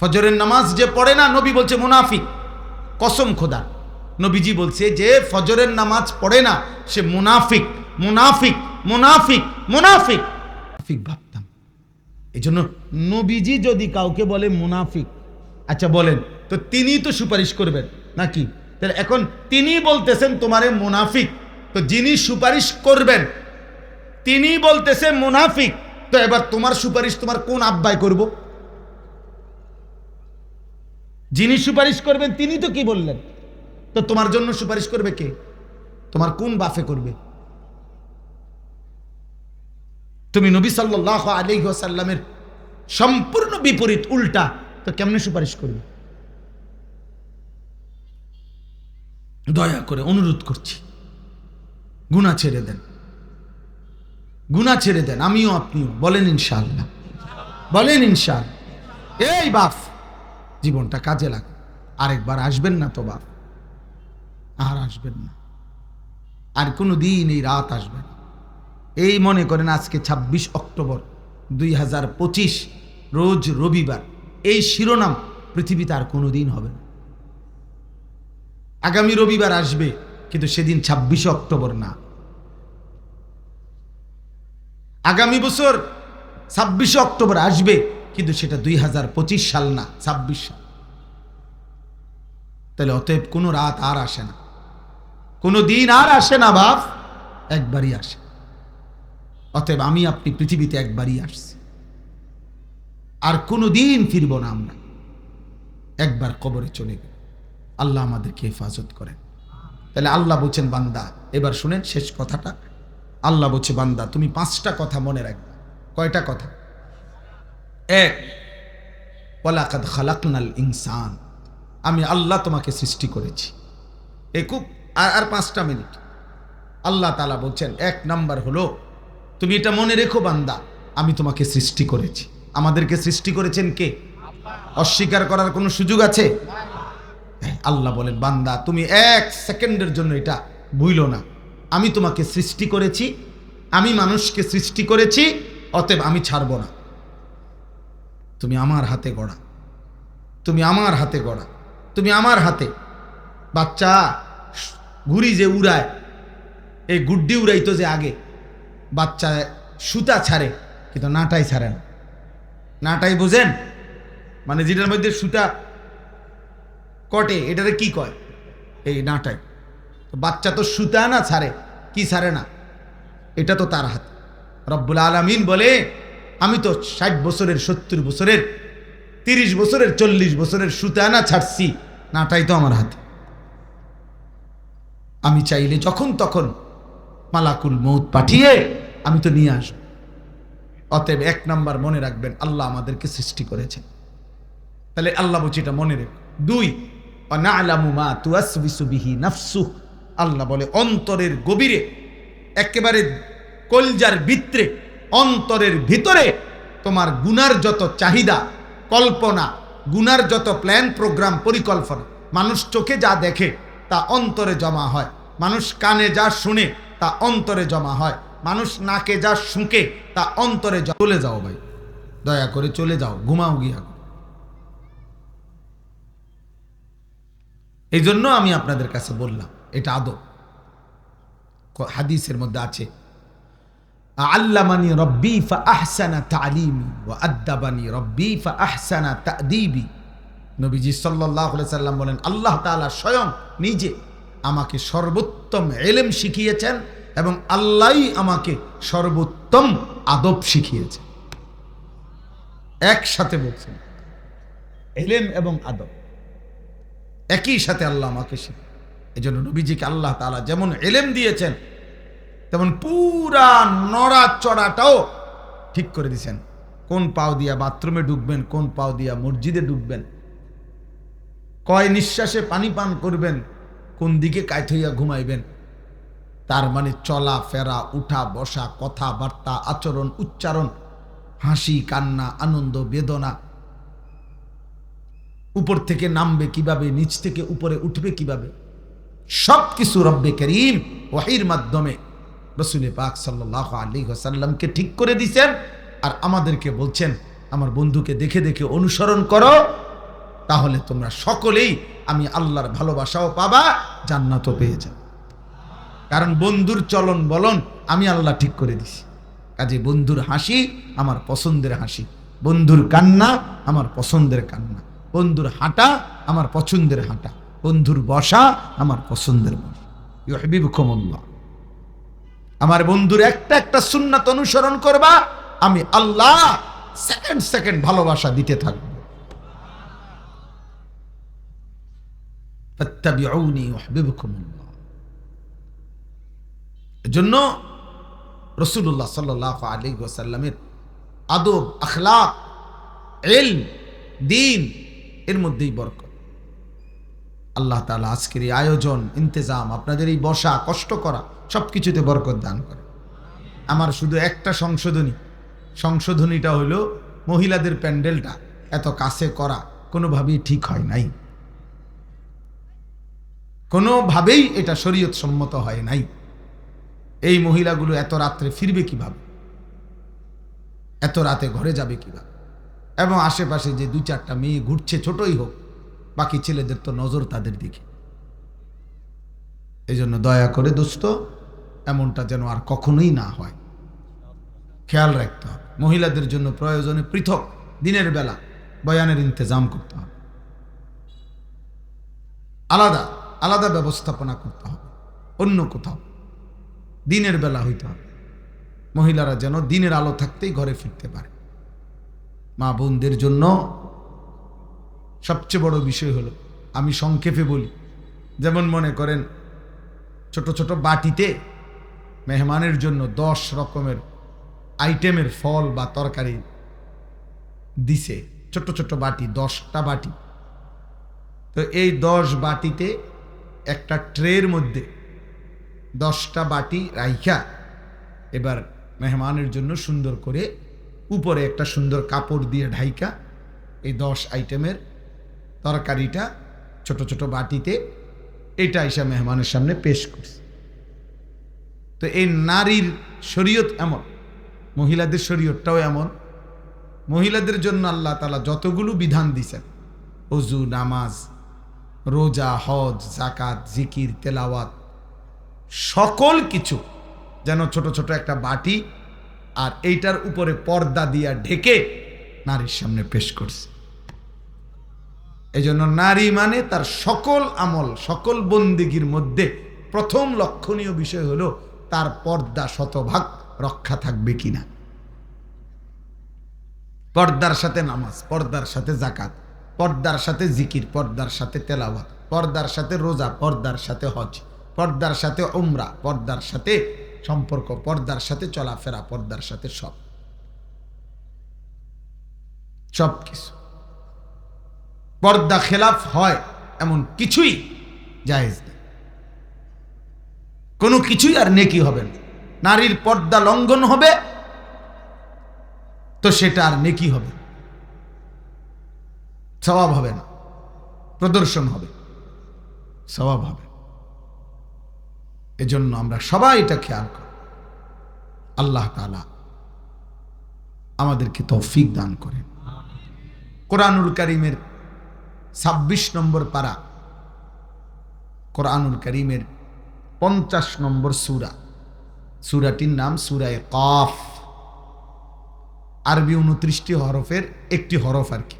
ফজরের নামাজ যে পড়ে না, নবী বলছে, মুনাফিক, কসম খোদা। নবীজি বলছে যে, ফজরের নামাজ পড়ে না, সে মুনাফিক মুনাফিক মুনাফিক মুনাফিক। মুনাফিক ভাবতাম। এই জন্য নবীজি যদি কাউকে বলে মুনাফিক আচ্ছা বলেন, তো তিনি তো সুপারিশ করবেন, নাকি? তাহলে এখন তিনি বলতেছেন তোমারে মুনাফিক, তো যিনি সুপারিশ করবেন তিনি বলতেছে মুনাফিক, তো এবার তোমার সুপারিশ তোমার কোন আব্বায় করব? যিনি সুপারিশ করবেন, তিনি তো কি বললেন? তো তোমার জন্য সুপারিশ করবে কে? তোমার কোন বাফে করবে? তুমি নবী সাল্লাহ আলী সাল্লামের সম্পূর্ণ বিপরীত, উল্টা, তো কেমনে সুপারিশ করবে? দয়া করে অনুরোধ করছি গুণা ছেড়ে দেন। গুণা ছেড়ে দেন, আমিও আপনিও, বলেন ইনশাআল্লাহ। বলেন ইনশাআল্লাহ। এই বাপ জীবনটা কাজে লাগ আরেকবার আসবেন না তো বাপ। আর আসবেন না। আর কোনো দিন এই রাত আসবে এই মনে করেন আজকে ২৬ অক্টোবর দুই হাজার পঁচিশ, রোজ রবিবার। এই শিরোনাম পৃথিবীতে আর কোনো দিন হবে না। আগামী রবিবার আসবে, কিন্তু সেদিন ছাব্বিশে অক্টোবর না। আগামী বছর ছাব্বিশে অক্টোবর আসবে কিন্তু সেটা দুই হাজার পঁচিশ সাল না, ছাব্বিশ সাল। তাহলে অতএব কোনো রাত আর আসে না। কোনো দিন আর আসে না বাপ, একবারই আসে। অতএব আমি আপনি পৃথিবীতে একবারই আসছি। আর কোনো দিন ফিরব না আমরা। একবার কবরে চলে গেল। আল্লাহ আমাদেরকে হেফাজত করেন। তাহলে আল্লাহ বলছেন, বান্দা, এবার শুনেন শেষ কথাটা। আল্লাহ বলছে, বান্দা, তুমি পাঁচটা কথা মনে রাখবে। কয়টা কথা? ওলাকাদ খালাকনাল ইনসান। আমি আল্লাহ তোমাকে সৃষ্টি করেছি। এ খুব আর আর পাঁচটা মিনিট। আল্লাহ তালা বলছেন এক নাম্বার হলো তুমি এটা মনে রেখো বান্দা আমি তোমাকে সৃষ্টি করেছি। আমাদেরকে সৃষ্টি করেছেন কে? অস্বীকার করার কোনো সুযোগ আছে? হ্যাঁ, আল্লাহ বলেন বান্দা তুমি এক সেকেন্ডের জন্য এটা ভুইল না। আমি তোমাকে সৃষ্টি করেছি আমি মানুষকে সৃষ্টি করেছি অতএব আমি ছাড়ব না। তুমি আমার হাতে গড়া। তুমি আমার হাতে গড়া। তুমি আমার হাতে। বাচ্চা ঘুরি যে উড়ায়, এই গুড্ডি উড়াইতো যে আগে। বাচ্চা সুতা ছাড়ে, কিন্তু নাটাই ছাড়ে না। নাটাই বোঝেন? মানে যেটার মধ্যে সুতা কটে, এটারে কি কয়? এই নাটাই। বাচ্চা তো সুতা না ছাড়ে, কি ছাড়ে না? এটা তো তার হাত। রব্বুল আলমিন বলে আমি তো ষাট বছরের, সত্তর বছরের, তিরিশ বছরের, চল্লিশ বছরের সুতা না ছাড়ছি নাটাই তো আমার হাতে। আমি চাইলে যখন তখন মালাকুল মৌত পাঠিয়ে আমি তো নিয়ে আসব। অতএব এক নাম্বার মনে রাখবেন, আল্লাহ আমাদেরকে সৃষ্টি করেছেন। তাহলে আল্লাহ বলছি এটা মনে রেখ। দুই মা নাফসু। আল্লাহ বলে, অন্তরের গভীরে, একেবারে কলজার ভিতরে অন্তরের ভিতরে তোমার গুনার যত চাহিদা, কল্পনা, গুনার যত প্ল্যান প্রোগ্রাম পরিকল্পনা, মানুষ চোখে যা দেখে তা অন্তরে জমা হয়। মানুষ কানে যা শুনে তা অন্তরে জমা হয়। মানুষ নাকে যা শুঁকে তা অন্তরে চলে যাও ভাই, দয়া করে চলে যাও, ঘুমাও গিয়া। এই জন্য আমি আপনাদের কাছে বললাম, এটা আদব। হাদিসের মধ্যে আছে আল্লামানি রব্বি ফা আহসানা তালিমি ও আদ্দাবানি রব্বি ফা আহসানা তাদিবি। নবীজি সাল্লাহ সাল্লাম বলেন, আল্লাহ তাআলা স্বয়ং নিজে আমাকে সর্বোত্তম এলেম শিখিয়েছেন এবং আল্লাহই আমাকে সর্বোত্তম আদব শিখিয়েছেন। একসাথে বলছেন এলেম এবং আদব, একই সাথে আল্লাহ আমাকে শিখে এই জন্য নবীজিকে আল্লাহ তাআলা যেমন এলেম দিয়েছেন তেমন পুরা নড়া চড়াটাও ঠিক করে দিছেন। কোন পাও দিয়া বাথরুমে ঢুকবেন কোন পাও দিয়া মসজিদে ঢুকবেন কয় নিঃশ্বাসে পানি পান করবেন, কোন দিকে কায়ত হইয়া ঘুমাইবেন। তার মানে চলা, ফেরা, উঠা, বসা, কথাবার্তা, আচরণ, উচ্চারণ, হাসি, কান্না, আনন্দ, বেদনা। উপর থেকে নামবে কীভাবে, নিচ থেকে উপরে উঠবে কীভাবে? সব কিছু রব্বে করিম ওয়াহির মাধ্যমে রসুল পাক সাল্লাহ আলী সাল্লামকে ঠিক করে দিছেন আর আমাদেরকে বলছেন, আমার বন্ধুকে দেখে দেখে অনুসরণ করো, তাহলে তোমরা সকলেই আমি আল্লাহর ভালোবাসাও পাবা, জান্নাতও পেয়ে যাও কারণ বন্ধুর চলন বলন আমি আল্লাহ ঠিক করে দিছি। কাজে বন্ধুর হাসি আমার পছন্দের হাসি, বন্ধুর কান্না আমার পছন্দের কান্না, বন্ধুর হাঁটা আমার পছন্দের হাঁটা, বন্ধুর বসা আমার পছন্দের বসা। ইউহিবুকুমুল্লাহ আমার বন্ধুর একটা একটা সুন্নাত অনুসরণ করবা, আমি আল্লাহ সেকেন্ড সেকেন্ড ভালোবাসা দিতে থাকব। এজন্য রসুল্লাহ সাল্লাহ আলী ওসাল্লামের আদব, আখলাক এল দিন, এর মধ্যেই বরকত। আল্লাহ তালা আজকের এই আয়োজন, ইন্তেজাম, আপনাদের এই বসা, কষ্ট করা সব কিছুতে বরকত দান করে। আমার শুধু একটা সংশোধনী। সংশোধনীটা হলো মহিলাদের প্যান্ডেলটা এত কাছে করা কোনোভাবেই ঠিক হয় নাই। কোনোভাবেই এটা শরীয়ত সম্মত হয় নাই। এই মহিলাগুলো এত রাত্রে ফিরবে কীভাবে? এত রাতে ঘরে যাবে কীভাবে? এবং আশেপাশে যে দু চারটা মেয়ে ঘুরছে ছোটই হোক, বাকি ছেলেদের তো নজর তাদের দিকে। এই জন্য দয়া করে দোস্ত এমনটা যেন আর কখনোই না হয়। খেয়াল রাখতে হবে। মহিলাদের জন্য প্রয়োজনে পৃথক দিনের বেলা বয়ানের ইন্তজাম করতে হবে। আলাদা আলাদা ব্যবস্থাপনা করতে হবে। অন্য কোথাও দিনের বেলা হইতে হবে। মহিলারা যেন দিনের আলো থাকতেই ঘরে ফিরতে পারে। মা বোনদের জন্য সবচেয়ে বড় বিষয় হলো, আমি সংক্ষেপে বলি, যেমন মনে করেন, ছোট ছোট বাটিতে মেহমানের জন্য দশ রকমের আইটেমের ফল বা তরকারি দিছে ছোট ছোট বাটি, দশটা বাটি। তো এই দশ বাটিতে একটা ট্রের মধ্যে দশটা বাটি রাইখা এবার মেহমানের জন্য সুন্দর করে উপরে একটা সুন্দর কাপড় দিয়ে ঢাইকা এই দশ আইটেমের তরকারিটা ছোট ছোট বাটিতে, এটা এসে মেহমানের সামনে পেশ করছে। তো এই নারীর শরীয়ত এমন, মহিলাদের শরীয়তটাও এমন। মহিলাদের জন্য আল্লাহ তালা যতগুলো বিধান দিছেন অজু নামাজ, রোজা, হজ জাকাত জিকির, তেলাওয়াত, সকল কিছু যেন ছোট ছোট একটা বাটি আর এইটার উপরে পর্দা দিয়া ঢেকে নারীর সামনে পেশ করছে। এই জন্য নারী মানে তার সকল আমল, সকল বন্দিগির মধ্যে প্রথম লক্ষণীয় বিষয় হলো তার পর্দা শতভাগ রক্ষা থাকবে কিনা পর্দার সাথে নামাজ পর্দার সাথে জাকাত পর্দার সাথে জিকির পর্দার সাথে তেলাওয়াত পর্দার সাথে রোজা পর্দার সাথে হজ পর্দার সাথে উমরা পর্দার সাথে সম্পর্ক পর্দার সাথে চলাফেরা পর্দার সাথে সব সব কিছু পর্দা খেলাফ হয় এমন কিছুই জায়েজ নেই কোনো কিছুই আর নেকি হবে না। নারীর পর্দা লঙ্ঘন হবে, তো সেটা আর নেকি হবে স্বভাব হবে না। প্রদর্শন হবে। স্বভাব হবে। এজন্য আমরা সবাই এটা খেয়াল করি। আল্লাহ তালা আমাদেরকে তৌফিক দান করেন। কোরআনুল করিমের ছাব্বিশ নম্বর পারা কোরআনুল করিমের পঞ্চাশ নম্বর সুরা। সুরাটির নাম সুরায় কফ। আরবি উনত্রিশটি হরফের একটি হরফ আর কি।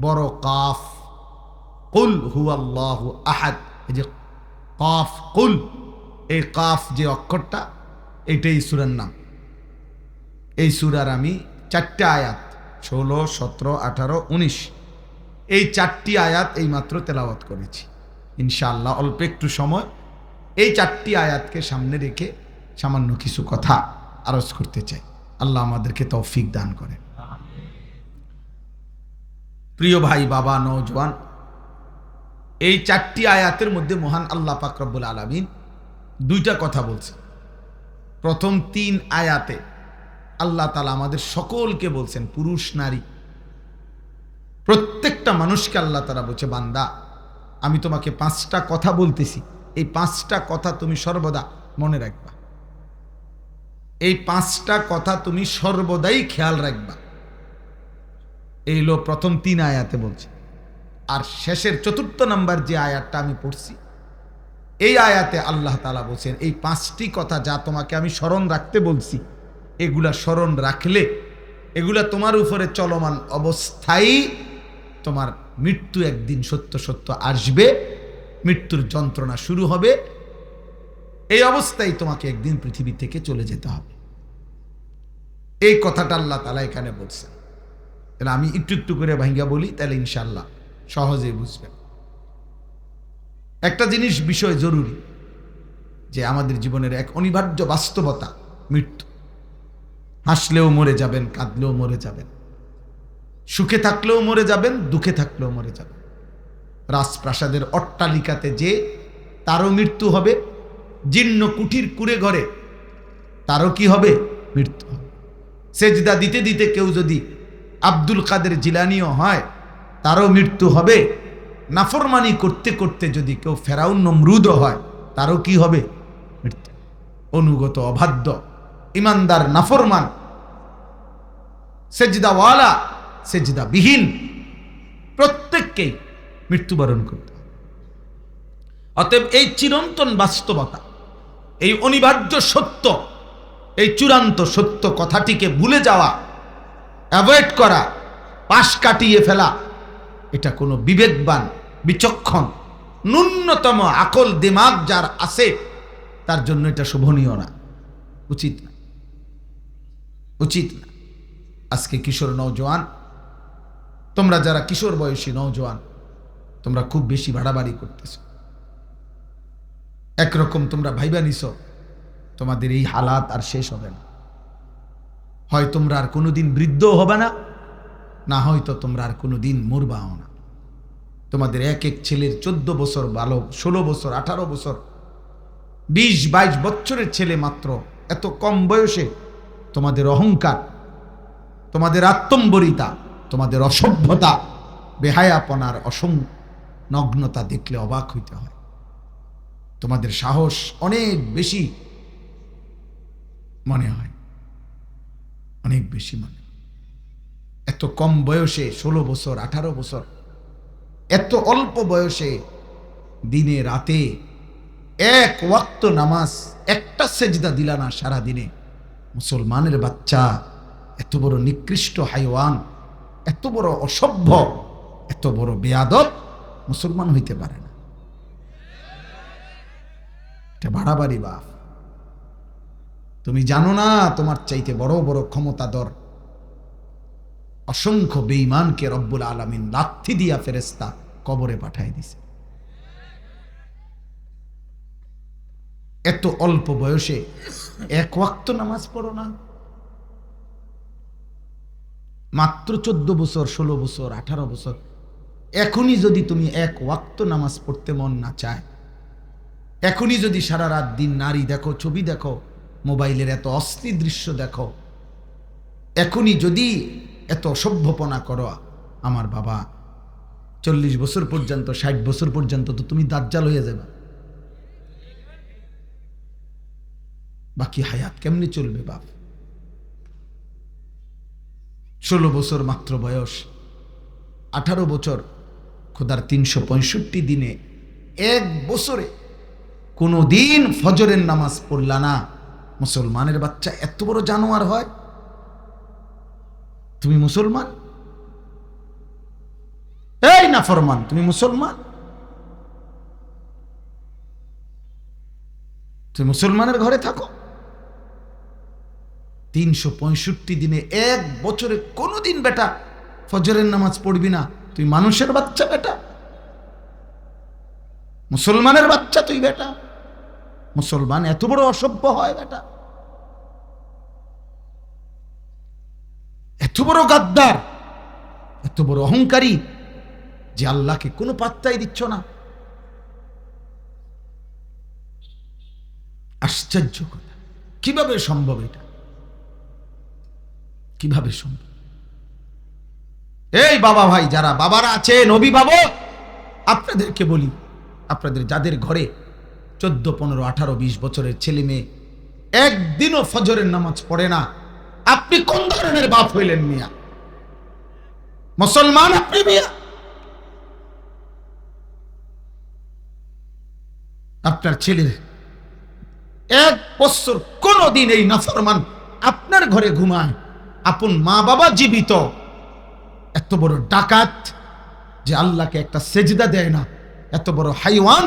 বড় কাফ। কুল হু আল্লাহ আহাদ। এই যে কফ, কুল। এই কাফ যে অক্ষরটা, এটাই সুরার নাম। এই সুরার আমি চারটে আয়াত, ষোলো, সতেরো, আঠারো, উনিশ। এই চারটি আয়াত এই মাত্র তেলাওয়াত করেছি। ইনশাআল্লাহ অল্প একটু সময় এই চারটি আয়াতকে সামনে রেখে সামান্য কিছু কথা আরজ করতে চাই। আল্লাহ আমাদেরকে তৌফিক দান করেন। প্রিয় ভাই, বাবা নৌজওয়ান এই চারটি আয়াতের মধ্যে মহান আল্লাহ পাকরব্বুল আলমিন দুইটা কথা বলছে। প্রথম তিন আয়াতে আল্লাহ তালা আমাদের সকলকে বলছেন, পুরুষ, নারী, প্রত্যেকটা মানুষকে আল্লাহ তারা বলছে, বান্দা, আমি তোমাকে পাঁচটা কথা বলতেছি। এই পাঁচটা কথা তুমি সর্বদা মনে রাখবা। এই পাঁচটা কথা তুমি সর্বদাই খেয়াল রাখবা। এই লো প্রথম তিন আয়াতে বলছে। আর শেষের চতুর্থ নাম্বার যে আয়াতটা আমি পড়ছি, এই আয়াতে আল্লাহ তালা বলছেন, এই পাঁচটি কথা যা তোমাকে আমি স্মরণ রাখতে বলছি, এগুলা স্মরণ রাখলে এগুলা তোমার উপরে চলমান অবস্থায় তোমার মৃত্যু একদিন সত্য সত্য আসবে। মৃত্যুর যন্ত্রণা শুরু হবে। এই অবস্থায় তোমাকে একদিন পৃথিবী থেকে চলে যেতে হবে। এই কথাটা আল্লাহ তালা এখানে বলছেন। তাহলে আমি একটু একটু করে ভাঙ্গা বলি, তাহলে ইনশাল্লাহ সহজেই বুঝবেন। একটা জিনিস বিষয় জরুরি, যে আমাদের জীবনের এক অনিবার্য বাস্তবতা, মৃত্যু। হাসলেও মরে যাবেন, কাঁদলেও মরে যাবেন। সুখে থাকলেও মরে যাবেন, দুঃখে থাকলেও মরে যাবেন। রাজপ্রাসাদের অট্টালিকাতে যে তারও মৃত্যু হবে, জীর্ণ কুঠির কুড়ে ঘরে, তারও কি হবে? মৃত্যু হবে। সেজদা দিতে দিতে কেউ যদি আব্দুল কাদের জিলানিও হয়, তারও মৃত্যু হবে। নাফরমানি করতে করতে যদি কেউ ফেরাউন নমরুদও হয়, তারও কি হবে? মৃত্যু অনুগত অবাধ্য, ইমানদার নাফরমান, সেজদাওয়ালা সেজদা বিহীন প্রত্যেককেই মৃত্যুবরণ করতে। অতএব এই চিরন্তন বাস্তবতা, এই অনিবার্য সত্য, এই চূড়ান্ত সত্য কথাটিকে ভুলে যাওয়া, অ্যাভয়েড করা, পাশ কাটিয়ে ফেলা, এটা কোনো বিবেকবান, বিচক্ষণ, ন্যূনতম আকল দিমাগ যার আছে, তার জন্য এটা শোভনীয় না। উচিত না। উচিত না। আজকে কিশোর নৌজওয়ান তোমরা যারা কিশোর বয়সী নৌজওয়ান তোমরা খুব বেশি বাড়াবাড়ি করতেছ। একরকম তোমরা ভাইবা নিছ, তোমাদের এই হালাত আর শেষ হবে না। হয় তোমরা আর কোনোদিন বৃদ্ধ হবে না না হয়তো তোমরা আর কোনোদিন মরবাও না। তোমাদের এক এক ছেলের চোদ্দ বছর বালক ষোলো বছর, আঠারো বছর, বিশ, বাইশ বছরের ছেলে মাত্র, এত কম বয়সে তোমাদের অহংকার, তোমাদের আত্মম্বরিতা, তোমাদের অসভ্যতা, বেহায়াপনার অসং নগ্নতা দেখলে অবাক হইতে হয়। তোমাদের সাহস অনেক বেশি, মনে হয়। অনেক বেশি মনে এত কম বয়সে ষোলো বছর, আঠারো বছর, এত অল্প বয়সে দিনে রাতে এক ওয়াক্ত নামাজ, একটা সেজদা দিলা না সারা দিনে মুসলমানের বাচ্চা, এত বড় নিকৃষ্ট হাইওয়ান, এত বড় অসভ্য, এত বড় বেয়াদব মুসলমান হইতে পারে না। এটা বাড়াবাড়ি বাপ। তুমি জানো না, তোমার চাইতে বড় বড় ক্ষমতাধর, অসংখ্য বেঈমানকে রব্বুল আলমিন লাথি দিয়া ফেরেস্তা কবরে পাঠাই দিছে। এত অল্প বয়সে এক ওয়াক্ত নামাজ পড়ো না। মাত্র চোদ্দ বছর, ষোলো বছর, আঠারো বছর এখনই যদি তুমি এক ওয়াক্ত নামাজ পড়তে মন না চায়, এখনই যদি সারা রাত দিন নারী দেখো, ছবি দেখো, মোবাইলের এত অশ্লীল দৃশ্য দেখো, এখনই যদি এত অসভ্যপনা করো আমার বাবা, চল্লিশ বছর পর্যন্ত, ষাট বছর পর্যন্ত তো তুমি দাজ্জাল হয়ে যাবে। বাকি হায়াত কেমনি চলবে বাপ? ষোলো বছর মাত্র বয়স, আঠারো বছর খোদার তিনশো পঁয়ষট্টি দিনে এক বছরে কোনো দিন ফজরের নামাজ পড়লা না। মুসলমানের বাচ্চা এত বড় জানোয়ার হয়। তুমি মুসলমান? এই না ফরমান তুমি মুসলমান? তুমি মুসলমানের ঘরে থাকো। তিনশো পঁয়ষট্টি দিনে এক বছরে কোনোদিন বেটা ফজরের নামাজ পড়বি না। তুই মানুষের বাচ্চা বেটা। মুসলমানের বাচ্চা তুই বেটা। মুসলমান এত বড় অসভ্য হয় বেটা। এত বড় গাদ্দার, এত বড় অহংকারী যে আল্লাহকে কোনো পাত্তাই দিচ্ছ না। আশ্চর্য কথা। কীভাবে সম্ভব এটা? কীভাবে সম্ভব? এই বাবা ভাই, যারা বাবারা আছেন অভিভাবক আপনাদেরকে বলি, আপনাদের যাদের ঘরে চোদ্দ, পনেরো, আঠারো, বিশ বছরের ছেলে মেয়ে একদিনও ফজরের নামাজ পড়ে না, আপনি কোন ধরনের বাপ হইলেন মিয়া? মুসলমান আপনি মিয়া? আপনার ছেলের এক বছর কোনোদিন এই নাফরমান আপনার ঘরে ঘুমায়, আপন মা বাবা জীবিত। এত বড় ডাকাত যে আল্লাহকে একটা সেজদা দেয় না। এত বড় হাইওয়ান,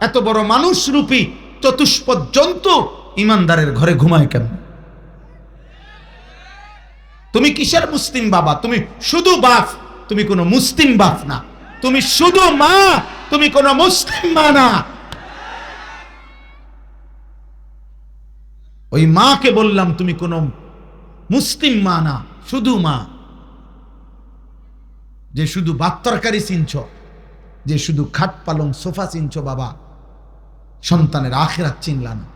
এত বড় মানুষ রূপী, চতুষ্পদ জন্তু ইমানদারের ঘরে ঘুমায় কেন তুমি কিসের মুসলিম বাবা? তুমি শুধু বাপ, তুমি কোনো মুসলিম বাপ না। তুমি শুধু মা, তুমি কোনো মুসলিম মা না। ওই মাকে বললাম, তুমি কোনো মুসলিম মা না, শুধু মা। যে শুধু ভাত তরকারি চিনছ, যে শুধু খাট পালং সোফা চিনছ বাবা, সন্তানের আখেরাত চিনলা না।